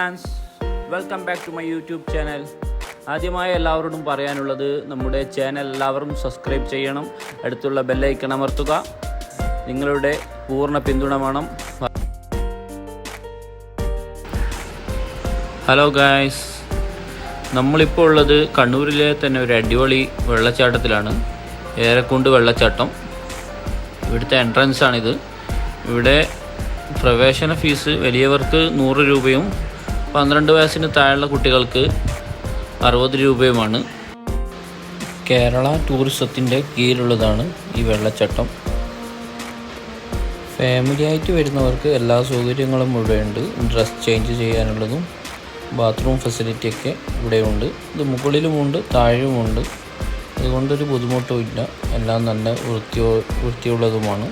Friends welcome back to my YouTube channel ആദ്യമായി എല്ലാവരോടും പറയാനുള്ളത് നമ്മുടെ ചാനൽ എല്ലാവരും സബ്സ്ക്രൈബ് ചെയ്യണം. അടുത്തുള്ള ബെല്ലൈക്കൺ അമർത്തുക. നിങ്ങളുടെ പൂർണ പിന്തുണ വേണം. ഹലോ ഗായ്സ് നമ്മളിപ്പോൾ ഉള്ളത് കണ്ണൂരിലെ തന്നെ ഒരു അടിപൊളി വെള്ളച്ചാട്ടത്തിലാണ്. ഏറെക്കുണ്ട് വെള്ളച്ചാട്ടം. ഇവിടുത്തെ എൻട്രൻസ് ആണിത്. ഇവിടെ പ്രവേശന ഫീസ് വലിയവർക്ക് നൂറ് രൂപയും പന്ത്രണ്ട് വയസ്സിന് താഴെയുള്ള കുട്ടികൾക്ക് അറുപത് രൂപയുമാണ്. കേരള ടൂറിസത്തിന്റെ കീഴിലുള്ളതാണ് ഈ വെള്ളച്ചട്ടം. ഫാമിലി ആയിട്ട് വരുന്നവർക്ക് എല്ലാ സൗകര്യങ്ങളും ഇവിടെയുണ്ട്. ഡ്രസ് ചേഞ്ച് ചെയ്യാനുള്ളതും ബാത്റൂം ഫെസിലിറ്റിയൊക്കെ ഇവിടെയുണ്ട്. ഇത് മുകളിലുമുണ്ട് താഴെയുമുണ്ട്. അതുകൊണ്ടൊരു ബുദ്ധിമുട്ടും ഇല്ല. എല്ലാം നല്ല വൃത്തിയോ വൃത്തിയുള്ളതുമാണ്.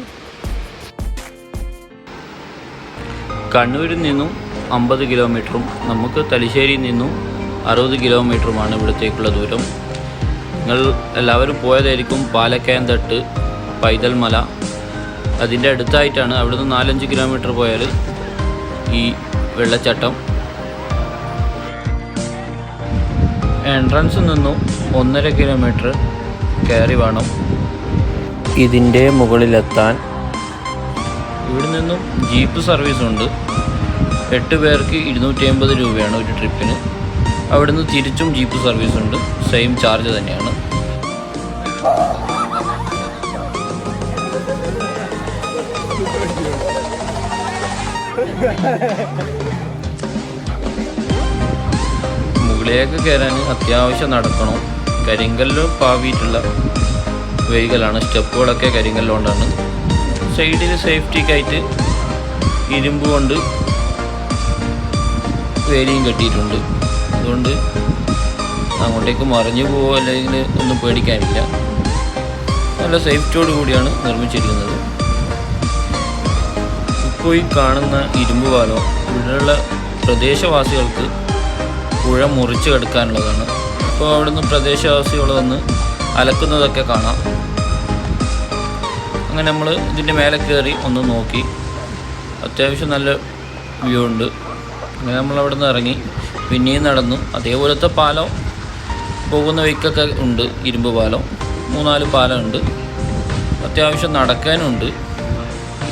കണ്ണൂരിൽ നിന്നും അമ്പത് കിലോമീറ്ററും നമുക്ക് തലശ്ശേരിയിൽ നിന്നും അറുപത് കിലോമീറ്ററുമാണ് ഇവിടത്തേക്കുള്ള ദൂരം. നിങ്ങൾ എല്ലാവരും പോയതായിരിക്കും പാലക്കയം തട്ട് പൈതൽ മല അതിന്റെ അടുത്തായിട്ടാണ് അവിടുന്ന് നാലഞ്ച് കിലോമീറ്റർ പോയാൽ ഈ വെള്ളച്ചാട്ടം. എൻട്രൻസിൽ നിന്നും ഒന്നര കിലോമീറ്റർ കയറി വേണം. ഇതിന്റെ മുകളിലെത്താൻ ഇവിടെ നിന്നും ജീപ്പ് സർവീസ് ഉണ്ട് എട്ട് പേർക്ക് ഇരുന്നൂറ്റി അമ്പത് രൂപയാണ് ഒരു ട്രിപ്പിന്. അവിടുന്ന് തിരിച്ചും ജീപ്പ് സർവീസ് ഉണ്ട്. സെയിം ചാർജ് തന്നെയാണ്. മുകളിലേക്ക് കയറാൻ അത്യാവശ്യം നടക്കണം. കരിങ്കല്ല് പാവിയിട്ടുള്ള വഴികളാണ്. സ്റ്റെപ്പുകളൊക്കെ കരിങ്കല്ലുകൊണ്ടാണ് സൈഡിൽ സേഫ്റ്റിക്കായിട്ട് ഇരുമ്പ് കൊണ്ട് വേലിയും കെട്ടിയിട്ടുണ്ട്. അതുകൊണ്ട് അങ്ങോട്ടേക്ക് മറിഞ്ഞു പോകുക അല്ലെങ്കിൽ ഒന്നും പേടിക്കാനില്ല. നല്ല സേഫ്റ്റിയോട് കൂടിയാണ് നിർമ്മിച്ചിരിക്കുന്നത്. ഇപ്പോൾ ഈ കാണുന്ന ഇരുമ്പ് പാലം ഇവിടെയുള്ള പ്രദേശവാസികൾക്ക് പുഴ മുറിച്ച് കിടക്കാനുള്ളതാണ്. അപ്പോൾ അവിടുന്ന് പ്രദേശവാസികൾ വന്ന് അലക്കുന്നതൊക്കെ കാണാം. അങ്ങനെ നമ്മൾ ഇതിന്റെ മേലെ കയറി ഒന്ന് നോക്കി. അത്യാവശ്യം നല്ല വ്യൂ ഉണ്ട്. അങ്ങനെ നമ്മൾ അവിടെ നിന്ന് ഇറങ്ങി. പിന്നെയും നടന്നു. അതേപോലത്തെ പാലം പോകുന്ന വഴിക്കൊക്കെ ഉണ്ട്. ഇരുമ്പ് പാലം. മൂന്നാൽ പാലം ഉണ്ട് അത്യാവശ്യം നടക്കാനുണ്ട്.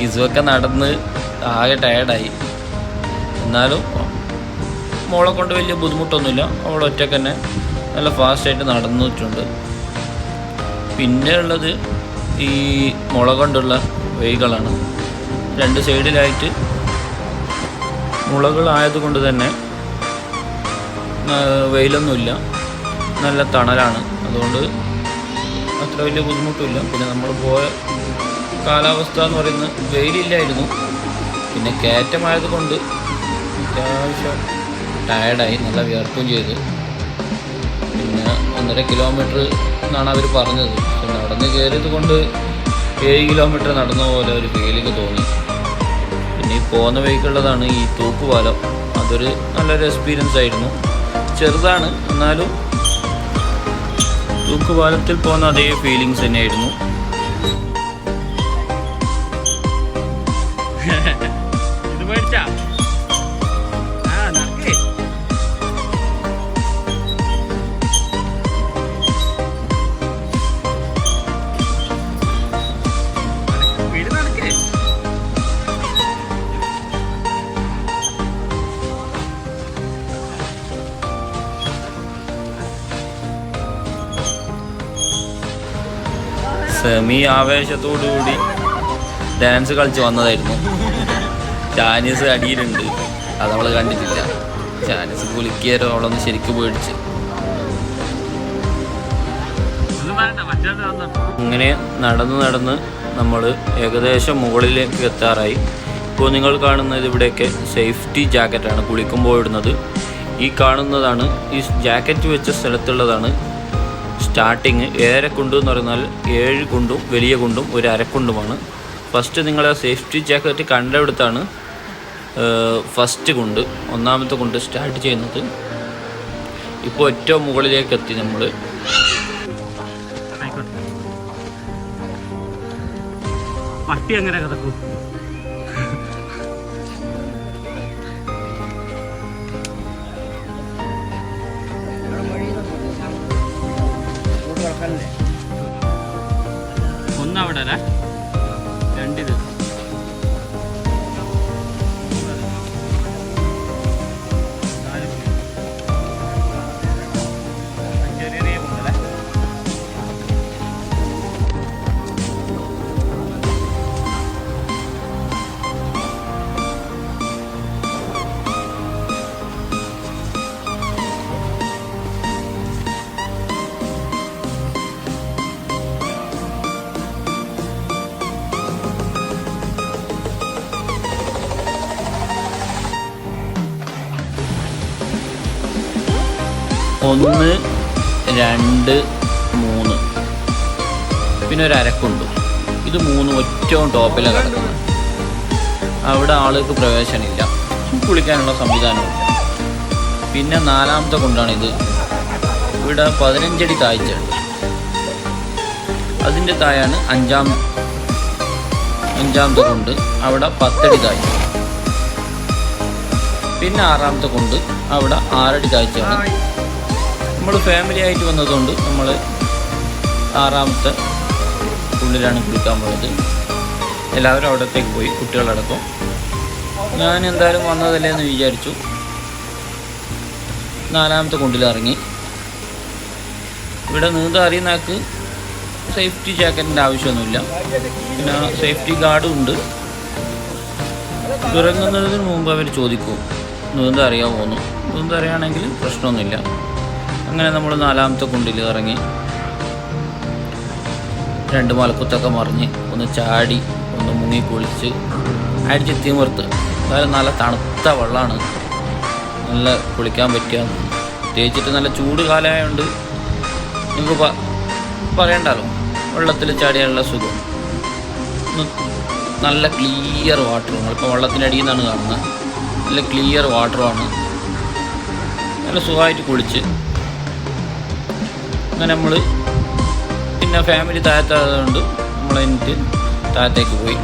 ഇതുമൊക്കെ നടന്ന് ആകെ ടയർഡായി എന്നാലും മോളെ കൊണ്ട് വലിയ ബുദ്ധിമുട്ടൊന്നുമില്ല. അവൾ ഒറ്റയ്ക്ക് തന്നെ നല്ല ഫാസ്റ്റായിട്ട് നടന്നിട്ടുണ്ട്. പിന്നെ ഉള്ളത് ഈ മുള കൊണ്ടുള്ള വഴികളാണ്. രണ്ട് സൈഡിലായിട്ട് മുളകളായതുകൊണ്ട് തന്നെ വെയിലൊന്നുമില്ല. നല്ല തണലാണ്. അതുകൊണ്ട് അത്ര വലിയ ബുദ്ധിമുട്ടില്ല പിന്നെ നമ്മൾ പോയ കാലാവസ്ഥ എന്ന് പറയുന്നത് വെയിലില്ലായിരുന്നു. പിന്നെ കയറ്റമായത് കൊണ്ട് അത്യാവശ്യം ടയർഡായി നല്ല വിയർപ്പും ചെയ്തു. പിന്നെ ഒന്നര കിലോമീറ്റർ എന്നാണ് അവർ പറഞ്ഞത്. നടന്ന് കയറിയത് കൊണ്ട് ഏഴ് കിലോമീറ്റർ നടന്ന പോലെ ഒരു ഫീലിംഗ് തോന്നി. പിന്നെ പോകുന്ന വഴിക്കുള്ളതാണ് ഈ തൂക്കുപാലം അതൊരു നല്ലൊരു എക്സ്പീരിയൻസ് ആയിരുന്നു. ചെറുതാണ് എന്നാലും തൂക്കുപാലത്തിൽ പോകുന്ന അതേ ഫീലിങ്സ് തന്നെയായിരുന്നു. സെമി ആവേശത്തോടുകൂടി ഡാൻസ് കളിച്ച് വന്നതായിരുന്നു. ചാനീസ് അടിയിലുണ്ട്. അത് നമ്മൾ കണ്ടിട്ടില്ല. ചാനീസ് കുലിക്കിയാരോ അവളൊന്ന് ശരിക്കും പേടിച്ച്. അങ്ങനെ നടന്ന് നടന്ന് നമ്മൾ ഏകദേശം മുകളിലേക്ക് എത്താറായി. ഇപ്പോൾ നിങ്ങൾ കാണുന്നത് ഇവിടെയൊക്കെ സേഫ്റ്റി ജാക്കറ്റാണ് കുളിക്കുമ്പോൾ ഇടുന്നത്. ഈ കാണുന്നതാണ് ഈ ജാക്കറ്റ് വെച്ച സ്ഥലത്തുള്ളതാണ് സ്റ്റാർട്ടിങ് ഏരക്കുണ്ടു കുണ്ട് എന്ന് പറഞ്ഞാൽ ഏഴ് കുണ്ടും വലിയ കുണ്ടും ഒരു അരക്കുണ്ടുമാണ് ഫസ്റ്റ് നിങ്ങൾ സേഫ്റ്റി ജാക്കറ്റ് കണ്ടെടുത്താണ് ഫസ്റ്റ് കുണ്ട്. ഒന്നാമത്തെ കുണ്ട് സ്റ്റാർട്ട് ചെയ്യുന്നത്. ഇപ്പോൾ ഏറ്റവും മുകളിലേക്ക് എത്തി നമ്മൾ പട്ടി അങ്ങനെ കഥക്കും? ഒന്ന് രണ്ട് മൂന്ന്. പിന്നെ ഒരു അരക്കുണ്ട്. ഇത് മൂന്ന് ഏറ്റവും ടോപ്പിലാണ് കിടക്കുന്നത്. അവിടെ ആൾക്ക് പ്രവേശനമില്ല. കുളിക്കാനുള്ള സംവിധാനമില്ല പിന്നെ നാലാമത്തെ കൊണ്ടാണിത്. ഇവിടെ പതിനഞ്ചടി താഴ്ചയുണ്ട്. അതിന്റെ താഴെയാണ് അഞ്ചാം അഞ്ചാമത്തെ കൊണ്ട് അവിടെ പത്തടി താഴ്ച. പിന്നെ ആറാമത്തെ കൊണ്ട് അവിടെ ആറടി താഴ്ചയാണ്. നമ്മൾ ഫാമിലി ആയിട്ട് വന്നതുകൊണ്ട് നമ്മൾ ആറാമത്തെ ഉള്ളിലാണ് കുളിക്കാൻ പോയത്. എല്ലാവരും അവിടത്തേക്ക് പോയി കുട്ടികളടക്കം. ഞാൻ എന്തായാലും വന്നതല്ലേ എന്ന് വിചാരിച്ചു. നാലാമത്തെ കുണ്ടിലിറങ്ങി. ഇവിടെ നീന്താൻ അറിയുന്നയാൾക്ക് സേഫ്റ്റി ജാക്കറ്റിന്റെ ആവശ്യമൊന്നുമില്ല. പിന്നെ സേഫ്റ്റി ഗാർഡും ഉണ്ട്. ഇറങ്ങുന്നതിന് മുമ്പ് അവർ ചോദിക്കും നീന്താൻ അറിയാമോന്ന് നീന്താൻ അറിയുകയാണെങ്കിൽ പ്രശ്നമൊന്നുമില്ല. അങ്ങനെ നമ്മൾ നാലാമത്തെ കുണ്ടിൽ ഇറങ്ങി. രണ്ട് മലക്കുത്തൊക്കെ മറിഞ്ഞ് ഒന്ന് ചാടി ഒന്ന് മുങ്ങി കുളിച്ച് അടിച്ച് തിമിർത്ത്. അതായത് നല്ല തണുത്ത വെള്ളമാണ്. നല്ല കുളിക്കാൻ പറ്റുക തേച്ചിട്ട് നല്ല ചൂട് കാലമായതുകൊണ്ട് നിങ്ങൾക്ക് പറയണ്ടല്ലോ വെള്ളത്തിൽ ചാടിയാനുള്ള സുഖം. നല്ല ക്ലിയർ വാട്ടർ ഇപ്പോൾ വെള്ളത്തിന്റെ അടിയിൽ നിന്നാണ് കാണുന്നത്. നല്ല ക്ലിയർ വാട്ടറുമാണ് നല്ല സുഖമായിട്ട് കുളിച്ച് അങ്ങനെ നമ്മൾ പിന്നെ ഫാമിലി താഴത്തായതുകൊണ്ട് നമ്മൾ എനിക്ക് താഴത്തേക്ക് പോയി.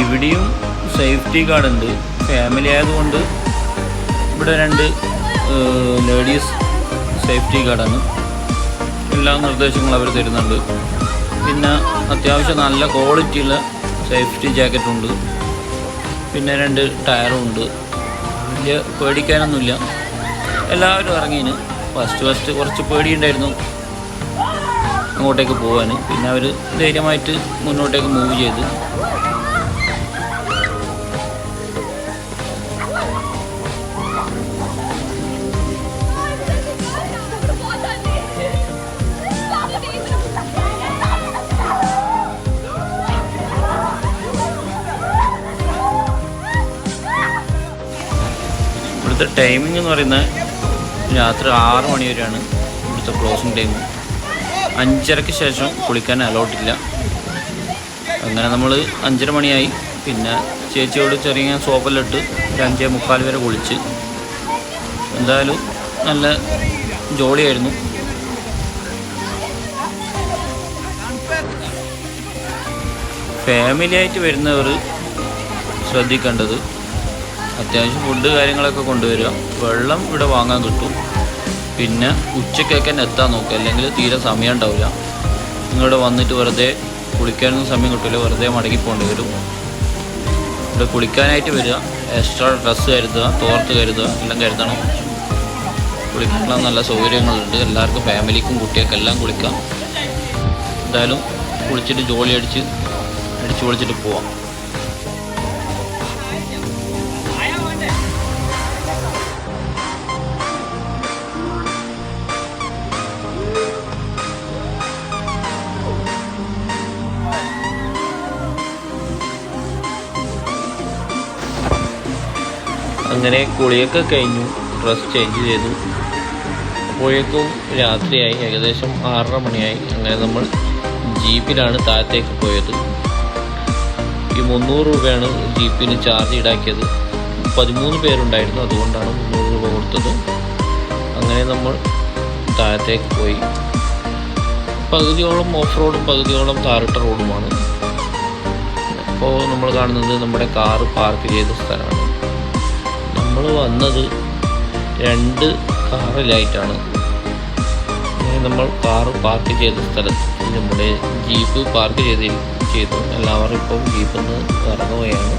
ഇവിടെയും സേഫ്റ്റി ഗാർഡ് ഉണ്ട്. ഫാമിലി ആയതുകൊണ്ട് ഇവിടെ രണ്ട് ലേഡീസ് സേഫ്റ്റി ഗാർഡാണ് എല്ലാ നിർദ്ദേശങ്ങളും അവർ തരുന്നുണ്ട്. പിന്നെ അത്യാവശ്യം നല്ല ക്വാളിറ്റിയുള്ള സേഫ്റ്റി ജാക്കറ്റ് ഉണ്ട്. പിന്നെ രണ്ട് ടയറും ഉണ്ട്. വലിയ പേടിക്കാനൊന്നുമില്ല. എല്ലാവരും ഇറങ്ങിന് ഫസ്റ്റ് ഫസ്റ്റ് കുറച്ച് പേടിയുണ്ടായിരുന്നു അങ്ങോട്ടേക്ക് പോകാൻ പിന്നെ അവർ ധൈര്യമായിട്ട് മുന്നോട്ടേക്ക് മൂവ് ചെയ്ത്. ഇവിടുത്തെ ടൈമിംഗ് എന്ന് പറയുന്നത് രാത്രി ആറ് മണി വരെയാണ് ഇവിടുത്തെ ക്ലോസിങ് ടൈം അഞ്ചരയ്ക്ക് ശേഷം കുളിക്കാൻ അലോട്ടില്ല അങ്ങനെ നമ്മൾ അഞ്ചര മണിയായി. പിന്നെ ചേച്ചിയോട് ചെറിയ സോപ്പെല്ലാം ഒരു അഞ്ചേ മുക്കാൽ വരെ കുളിച്ച്. എന്തായാലും നല്ല ജോളിയായിരുന്നു. ഫാമിലി ആയിട്ട് വരുന്നവർ ശ്രദ്ധിക്കേണ്ടത് അത്യാവശ്യം ഫുഡ് കാര്യങ്ങളൊക്കെ കൊണ്ടുവരിക. വെള്ളം ഇവിടെ വാങ്ങാൻ കിട്ടും. പിന്നെ ഉച്ചയ്ക്കൊക്കെ തന്നെ എത്താൻ നോക്കുക. അല്ലെങ്കിൽ തീരെ സമയം ഉണ്ടാവില്ല. നിങ്ങളിവിടെ വന്നിട്ട് വെറുതെ കുളിക്കാനൊന്നും സമയം കിട്ടില്ല വെറുതെ മടങ്ങി പോകേണ്ടി വരും. ഇവിടെ കുളിക്കാനായിട്ട് വരിക. എക്സ്ട്രാ ഡ്രസ്സ് കരുതുക തോർത്ത് കരുതുക എല്ലാം കരുതണം. കുളിക്കാനുള്ള നല്ല സൗകര്യങ്ങളുണ്ട്. എല്ലാവർക്കും ഫാമിലിക്കും കുട്ടികൾക്കും എല്ലാം കുളിക്കാം. എന്തായാലും കുളിച്ചിട്ട് ജോലി അടിച്ച് അടിച്ച് കുളിച്ചിട്ട് പോവാം. അങ്ങനെ കുളിയൊക്കെ കഴിഞ്ഞു. ഡ്രസ്സ് ചേഞ്ച് ചെയ്തു. അപ്പോഴേക്കും രാത്രിയായി. ഏകദേശം ആറര മണിയായി. അങ്ങനെ നമ്മൾ ജീപ്പിലാണ് താഴത്തേക്ക് പോയത്. ഈ മുന്നൂറ് രൂപയാണ് ജീപ്പിന് ചാർജ് ഈടാക്കിയത്. പതിമൂന്ന് പേരുണ്ടായിരുന്നു. അതുകൊണ്ടാണ് മുന്നൂറ് രൂപ കൊടുത്തത്. അങ്ങനെ നമ്മൾ താഴത്തേക്ക് പോയി. പകുതിയോളം ഓഫ് റോഡും പകുതിയോളം താറിട്ട റോഡുമാണ് അപ്പോൾ നമ്മൾ കാണുന്നത് നമ്മുടെ കാറ് പാർക്ക് ചെയ്ത സ്ഥലമാണ്. നമ്മൾ വന്നത് രണ്ട് കാറിലായിട്ടാണ് നമ്മൾ കാർ പാർക്ക് ചെയ്ത സ്ഥലത്ത് നമ്മുടെ ജീപ്പ് പാർക്ക് ചെയ്ത് ചെയ്തു എല്ലാവരും ഇപ്പം ജീപ്പിൽ നിന്ന് ഇറങ്ങുകയാണ്.